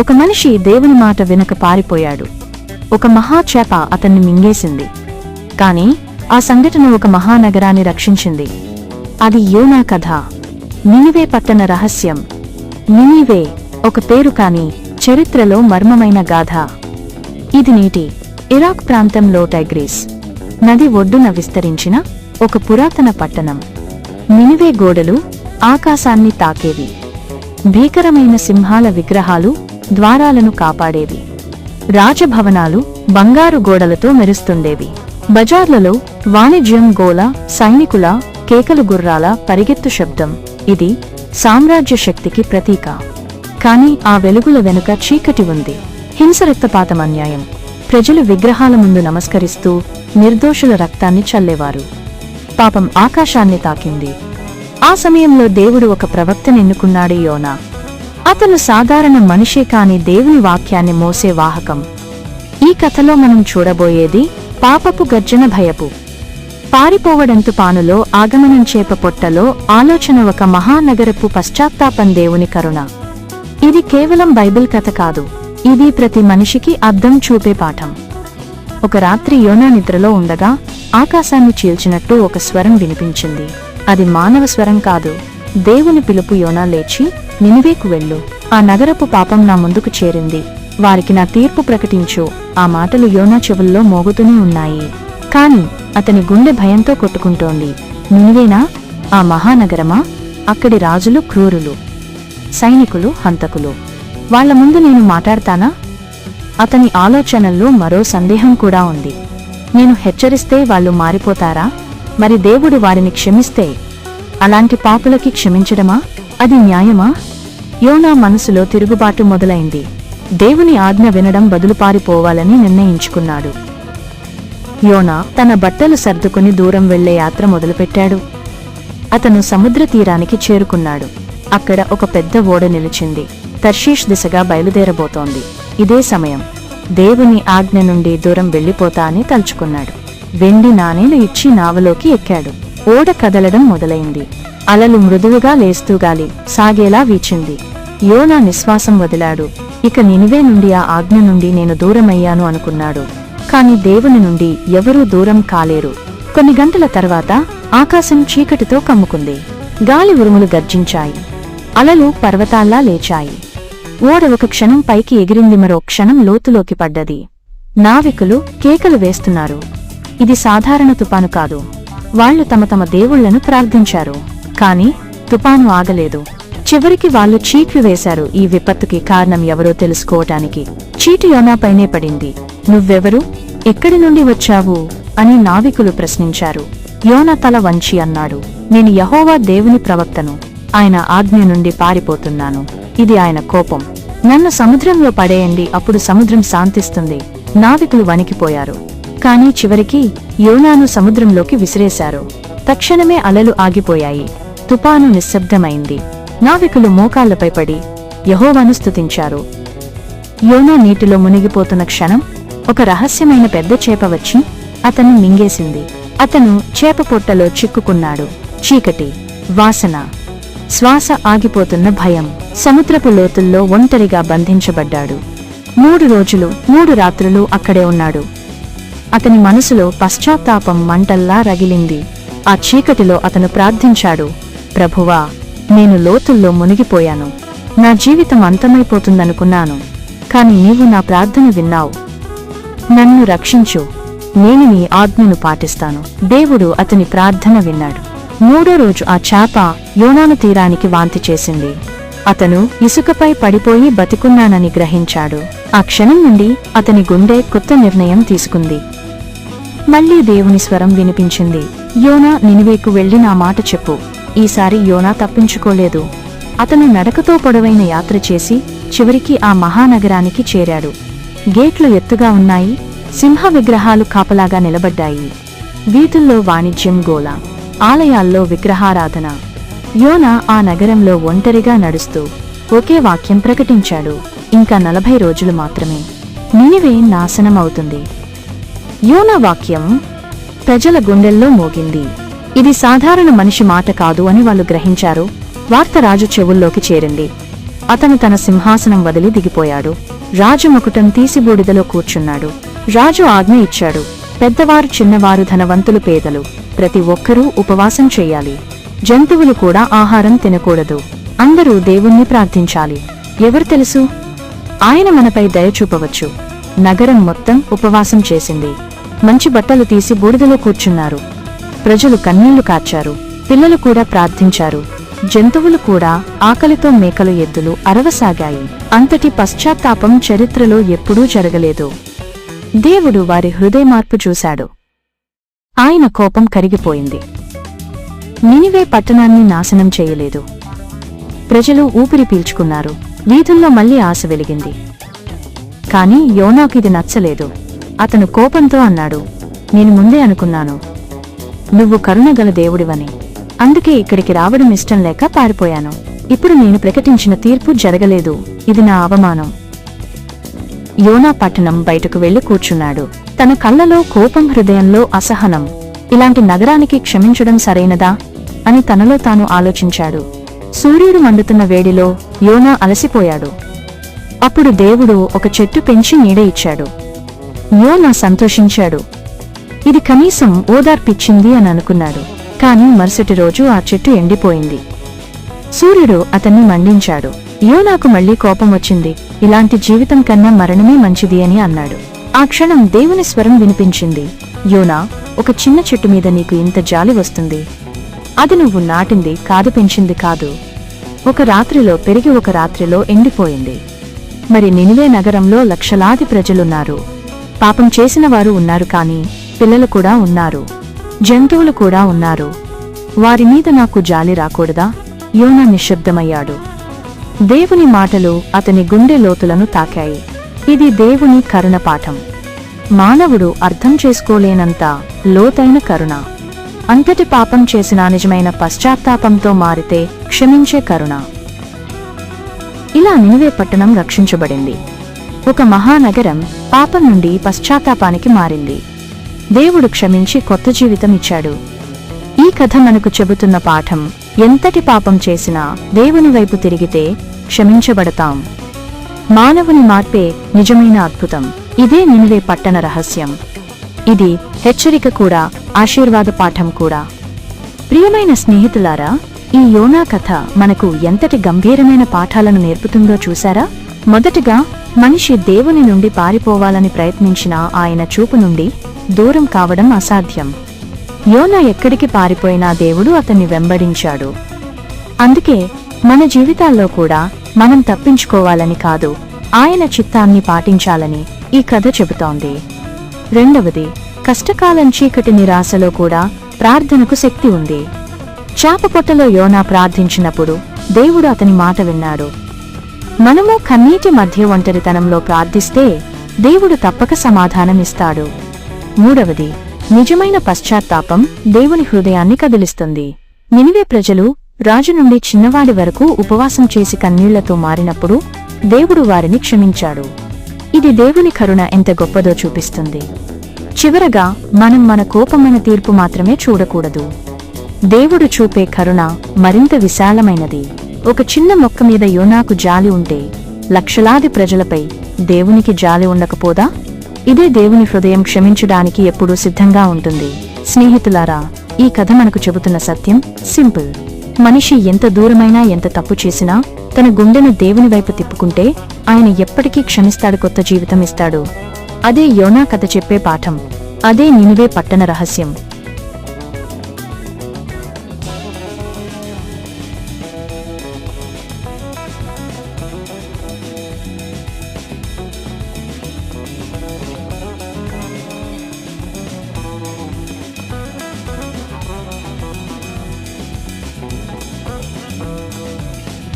ఒక మనిషి దేవుని మాట వెనక పారిపోయాడు. ఒక మహాచేప అతన్ని మింగేసింది. కాని ఆ సంఘటన ఒక మహానగరాన్ని రక్షించింది. అది యోనా కథ. నినివే పట్టణ రహస్యం. నినివే ఒక పేరు కాని చరిత్రలో మర్మమైన గాథ. ఇది నేటి ఇరాక్ ప్రాంతంలో టైగ్రీస్ నది ఒడ్డున విస్తరించిన ఒక పురాతన పట్టణం. నినివే గోడలు ఆకాశాన్ని తాకేవి. భీకరమైన సింహాల విగ్రహాలు ద్వారాలను కాపాడేవి. రాజభవనాలు బంగారు గోడలతో మెరుస్తుండేవి. బజార్లలో వాణిజ్యం గోల సైనికుల కేకలు గుర్రాల పరిగెత్తు శబ్దం. ఇది సామ్రాజ్య శక్తికి ప్రతీక. కాని ఆ వెలుగుల వెనుక చీకటి ఉంది. హింసరక్తపాతం అన్యాయం. ప్రజలు విగ్రహాల ముందు నమస్కరిస్తూ నిర్దోషుల రక్తాన్ని చల్లేవారు. పాపం ఆకాశాన్ని తాకింది. ఆ సమయంలో దేవుడు ఒక ప్రవక్తను ఎన్నుకున్నాడు యోనా. అతను సాధారణ మనిషే కాని దేవుని వాక్యాన్ని మోసే వాహకం. ఈ కథలో మనం చూడబోయేది పాపపు గర్జన భయపు. పారిపోవడంతు పానులో ఆగమనం చేప పొట్టలో ఆలోచన ఒక మహానగరపు పశ్చాత్తాపం దేవుని కరుణ. ఇది కేవలం బైబిల్ కథ కాదు ఇది ప్రతి మనిషికి అర్థం చూపే పాఠం. ఒక రాత్రి యోనా నిద్రలో ఉండగా ఆకాశాన్ని చీల్చినట్టు ఒక స్వరం వినిపించింది. అది మానవ స్వరం కాదు దేవుని పిలుపు యోనా లేచి నినివేకు వెళ్ళు. ఆ నగరపు పాపం నా ముందుకు చేరింది. వారికి నా తీర్పు ప్రకటించు. ఆ మాటలు యోనా చెవుల్లో మోగుతూనే ఉన్నాయి. కాని అతని గుండె భయంతో కొట్టుకుంటోంది. నినివేనా? ఆ మహానగరమా? అక్కడి రాజులు క్రూరులు. సైనికులు హంతకులు. వాళ్ళ ముందు నేను మాట్లాడతానా? అతని ఆలోచనల్లో మరో సందేహం కూడా ఉంది. నేను హెచ్చరిస్తే వాళ్ళు మారిపోతారా? మరి దేవుడు వారిని క్షమిస్తే? అలాంటి పాపులకి క్షమించడమా? అది న్యాయమా? యోనా మనసులో తిరుగుబాటు మొదలైంది. దేవుని ఆజ్ఞ వినడం బదులు పారిపోవాలని నిర్ణయించుకున్నాడు. యోనా తన బట్టలు సర్దుకుని దూరం వెళ్ళే యాత్ర మొదలుపెట్టాడు. అతను సముద్ర తీరానికి చేరుకున్నాడు. అక్కడ ఒక పెద్ద ఓడ నిలిచింది. తర్షీష్ దిశగా బయలుదేరబోతోంది. ఇదే సమయం. దేవుని ఆజ్ఞ నుండి దూరం వెళ్ళిపోతా అని తలుచుకున్నాడు. వెండి నాణేలు ఇచ్చి నావలోకి ఎక్కాడు. ఓడ కదలడం మొదలైంది. అలలు మృదువుగా లేస్తూ గాలి సాగేలా వీచింది. యోనా నిశ్వాసం వదిలాడు. ఇక నినివే నుండి ఆ ఆజ్ఞ నుండి నేను దూరమయ్యాను అనుకున్నాడు. కాని దేవుని నుండి ఎవరూ దూరం కాలేరు. కొన్ని గంటల తర్వాత ఆకాశం చీకటితో కమ్ముకుంది. గాలి ఉరుములు గర్జించాయి. అలలు పర్వతాల్లా లేచాయి. ఓడ ఒక క్షణం పైకి ఎగిరింది మరో క్షణం లోతులోకి పడ్డది. నావికులు కేకలు వేస్తున్నారు. ఇది సాధారణ తుపాను కాదు. వాళ్ళు తమ తమ దేవుళ్ళను ప్రార్థించారు. కాని తుపాను ఆగలేదు. చివరికి వాళ్ళు చీట్లు వేశారు. ఈ విపత్తుకి కారణం ఎవరో తెలుసుకోవటానికి. చీటి యోనాపైనే పడింది. నువ్వెవరు? ఎక్కడి నుండి వచ్చావు? అని నావికులు ప్రశ్నించారు. యోన తల వంచి అన్నాడు. నేను యహోవా దేవుని ప్రవక్తను. ఆయన ఆజ్ఞ నుండి పారిపోతున్నాను. ఇది ఆయన కోపం. నన్ను సముద్రంలో పడేయండి. అప్పుడు సముద్రం శాంతిస్తుంది. నావికులు వణికిపోయారు. కాని చివరికి యోనాను సముద్రంలోకి విసిరేశారు. తక్షణమే అలలు ఆగిపోయాయి. తుపాను నిశ్శబ్దమైంది. నావికులు మోకాళ్ళపై పడి యహోవాను స్తుతించారు. యోనా నీటిలో మునిగిపోతున్న క్షణం ఒక రహస్యమైన పెద్ద చేప వచ్చి అతన్ని మింగేసింది. అతను చేప పొట్టలో చిక్కుకున్నాడు. చీకటి వాసన శ్వాస ఆగిపోతున్న భయం సముద్రపు లోతుల్లో ఒంటరిగా బంధించబడ్డాడు. మూడు రోజులు మూడు రాత్రులు అక్కడే ఉన్నాడు. అతని మనసులో పశ్చాత్తాపం మంటల్లా రగిలింది. ఆ చీకటిలో అతను ప్రార్థించాడు ప్రభువా నేను లోతుల్లో మునిగిపోయాను. నా జీవితం అంతమైపోతుందనుకున్నాను. కాని నీవు నా ప్రార్థన విన్నావు. నన్ను రక్షించు. నేను నీ ఆజ్ఞను పాటిస్తాను. దేవుడు అతని ప్రార్థన విన్నాడు. మూడో రోజు ఆ చేప యోనాను తీరానికి వాంతి చేసింది. అతను ఇసుకపై పడిపోయి బతికున్నానని గ్రహించాడు. ఆ క్షణం నుండి అతని గుండె కొత్త నిర్ణయం తీసుకుంది. మళ్ళీ దేవుని స్వరం వినిపించింది. యోనా నినివేకు వెళ్ళి నా మాట చెప్పు. ఈసారి యోనా తప్పించుకోలేదు. అతను నడకతో పొడవైన యాత్ర చేసి చివరికి ఆ మహానగరానికి చేరాడు. గేట్లు ఎత్తుగా ఉన్నాయి సింహ విగ్రహాలు కాపలాగా నిలబడ్డాయి. వీధుల్లో వాణిజ్యం గోల ఆలయాల్లో విగ్రహారాధన. యోన ఆ నగరంలో ఒంటరిగా నడుస్తూ ఒకే వాక్యం ప్రకటించాడు. ఇంకా నలభై రోజులు మాత్రమే. నినివే నాశనం అవుతుంది యోనా వాక్యం ప్రజల గుండెల్లో మోగింది. ఇది సాధారణ మనిషి మాట కాదు అని వాళ్ళు గ్రహించారు. వార్త రాజు చెవుల్లోకి చేరింది. అతను తన సింహాసనం వదిలి దిగిపోయాడు. రాజు ముకుటం తీసి బూడిదలో కూర్చున్నాడు. రాజు ఆజ్ఞ ఇచ్చాడు. పెద్దవారు చిన్నవారు ధనవంతులు పేదలు. ప్రతి ఒక్కరూ ఉపవాసం చెయ్యాలి జంతువులు కూడా ఆహారం తినకూడదు. అందరూ దేవుణ్ణి ప్రార్థించాలి. ఎవరు తెలుసు? ఆయన మనపై దయ చూపవచ్చు. నగరం మొత్తం ఉపవాసం చేసింది. మంచి బట్టలు తీసి బూడిదలో కూర్చున్నారు. ప్రజలు కన్నీళ్ళు కార్చారు. పిల్లలు కూడా ప్రార్థించారు. జంతువులు కూడా ఆకలితో మేకలు ఎద్దులు అరవసాగాయి. అంతటి పశ్చాత్తాపం చరిత్రలో ఎప్పుడూ జరగలేదు. దేవుడు వారి హృదయ మార్పు చూశాడు. ఆయన కోపం కరిగిపోయింది. నినివే పట్టణాన్ని నాశనం చేయలేదు. ప్రజలు ఊపిరి పీల్చుకున్నారు. వీధుల్లో మళ్ళీ ఆశ వెలిగింది. కాని యోనాకిది నచ్చలేదు. అతను కోపంతో అన్నాడు నేను ముందే అనుకున్నాను. నువ్వు కరుణగల దేవుడివని. అందుకే ఇక్కడికి రావడం ఇష్టం లేక పారిపోయాను. ఇప్పుడు నేను ప్రకటించిన తీర్పు జరగలేదు. ఇది నా అవమానం. యోనా పట్టణం బయటకు వెళ్ళి కూర్చున్నాడు. తన కళ్ళలో కోపం హృదయంలో అసహనం. ఇలాంటి నగరానికి క్షమించడం సరైనదా? అని తనలో తాను ఆలోచించాడు. సూర్యుడు మండుతున్న వేడిలో యోనా అలసిపోయాడు. అప్పుడు దేవుడు ఒక చెట్టు పెంచి నీడ ఇచ్చాడు. యోనా సంతోషించాడు. ఇది కనీసం ఓదార్పిచ్చింది అని అనుకున్నాడు. కాని మరుసటి రోజు ఆ చెట్టు ఎండిపోయింది. సూర్యుడు అతన్ని మండించాడు. యోనాకు మళ్ళీ కోపం వచ్చింది. ఇలాంటి జీవితం కన్నా మరణమే మంచిది అని అన్నాడు. ఆ క్షణం దేవుని స్వరం వినిపించింది. యోనా ఒక చిన్న చెట్టు మీద నీకు ఇంత జాలి వస్తుంది. అది నువ్వు నాటింది కాదు పెంచింది కాదు. ఒక రాత్రిలో పెరిగి ఒక రాత్రిలో ఎండిపోయింది. మరి నినివే నగరంలో లక్షలాది ప్రజలున్నారు. పాపం చేసిన వారు ఉన్నారు కాని పిల్లలు కూడా ఉన్నారు. జంతువులు కూడా ఉన్నారు. వారి మీద నాకు జాలి రాకూడదా? యోనా నిశ్శబ్దమయ్యాడు. దేవుని మాటలు అతని గుండె లోతులను తాకాయి. ఇది దేవుని కరుణ పాఠం. మానవుడు అర్థం చేసుకోలేనంత లోతైన కరుణ. అంతటి పాపం చేసిన నిజమైన పశ్చాత్తాపంతో మారితే క్షమించే కరుణ. ఇలా నినివే పట్టణం రక్షించబడింది. ఒక మహానగరం పాపం నుండి పశ్చాత్తాపానికి మారింది. దేవుడు క్షమించి కొత్త జీవితం ఇచ్చాడు. ఈ కథ మనకు చెబుతున్న పాఠం ఎంతటి పాపం చేసినా దేవుని వైపు తిరిగితే క్షమించబడతాం. మానవుని మార్పే నిజమైన అద్భుతం. ఇదే నినివే పట్టణ రహస్యం. ఇది హెచ్చరిక కూడా ఆశీర్వాద పాఠం కూడా. ప్రియమైన స్నేహితులారా ఈ యోనా కథ మనకు ఎంతటి గంభీరమైన పాఠాలను నేర్పుతుందో చూశారా? మొదటగా మనిషి దేవుని నుండి పారిపోవాలని ప్రయత్నించినా ఆయన చూపు నుండి దూరం కావడం అసాధ్యం. యోనా ఎక్కడికి పారిపోయినా దేవుడు అతన్ని వెంబడించాడు. అందుకే మన జీవితాల్లో కూడా మనం తప్పించుకోవాలని కాదు ఆయన చిత్తాన్ని పాటించాలని ఈ కథ చెబుతోంది. రెండవది కష్టకాలం చీకటి నిరాశలో కూడా ప్రార్థనకు శక్తి ఉంది. చాపపొట్టలో యోనా ప్రార్థించినప్పుడు దేవుడు అతని మాట విన్నాడు. మనము కన్నీటి మధ్య ఒంటరితనంలో ప్రార్థిస్తే దేవుడు తప్పక సమాధానమిస్తాడు. మూడవది నిజమైన పశ్చాత్తాపం దేవుని హృదయాన్ని కదిలిస్తుంది. నినివే ప్రజలు రాజు నుండి చిన్నవాడి వరకు ఉపవాసం చేసి కన్నీళ్ళతో మారినప్పుడు దేవుడు వారిని క్షమించాడు. ఇది దేవుని కరుణ ఎంత గొప్పదో చూపిస్తుంది. చివరగా మనం మన కోపమైన తీర్పు మాత్రమే చూడకూడదు. దేవుడు చూపే కరుణ మరింత విశాలమైనది. ఒక చిన్న మొక్క మీద యోనాకు జాలి ఉంటే లక్షలాది ప్రజలపై దేవునికి జాలి ఉండకపోదా? ఇదే దేవుని హృదయం క్షమించడానికి ఎప్పుడూ సిద్ధంగా ఉంటుంది. స్నేహితులారా ఈ కథ మనకు చెబుతున్న సత్యం సింపుల్. మనిషి ఎంత దూరమైనా ఎంత తప్పు చేసినా తన గుండెను దేవుని వైపు తిప్పుకుంటే ఆయన ఎప్పటికీ క్షమిస్తాడు కొత్త జీవితం ఇస్తాడు. అదే యోనా కథ చెప్పే పాఠం. అదే నినువే పట్టణ రహస్యం.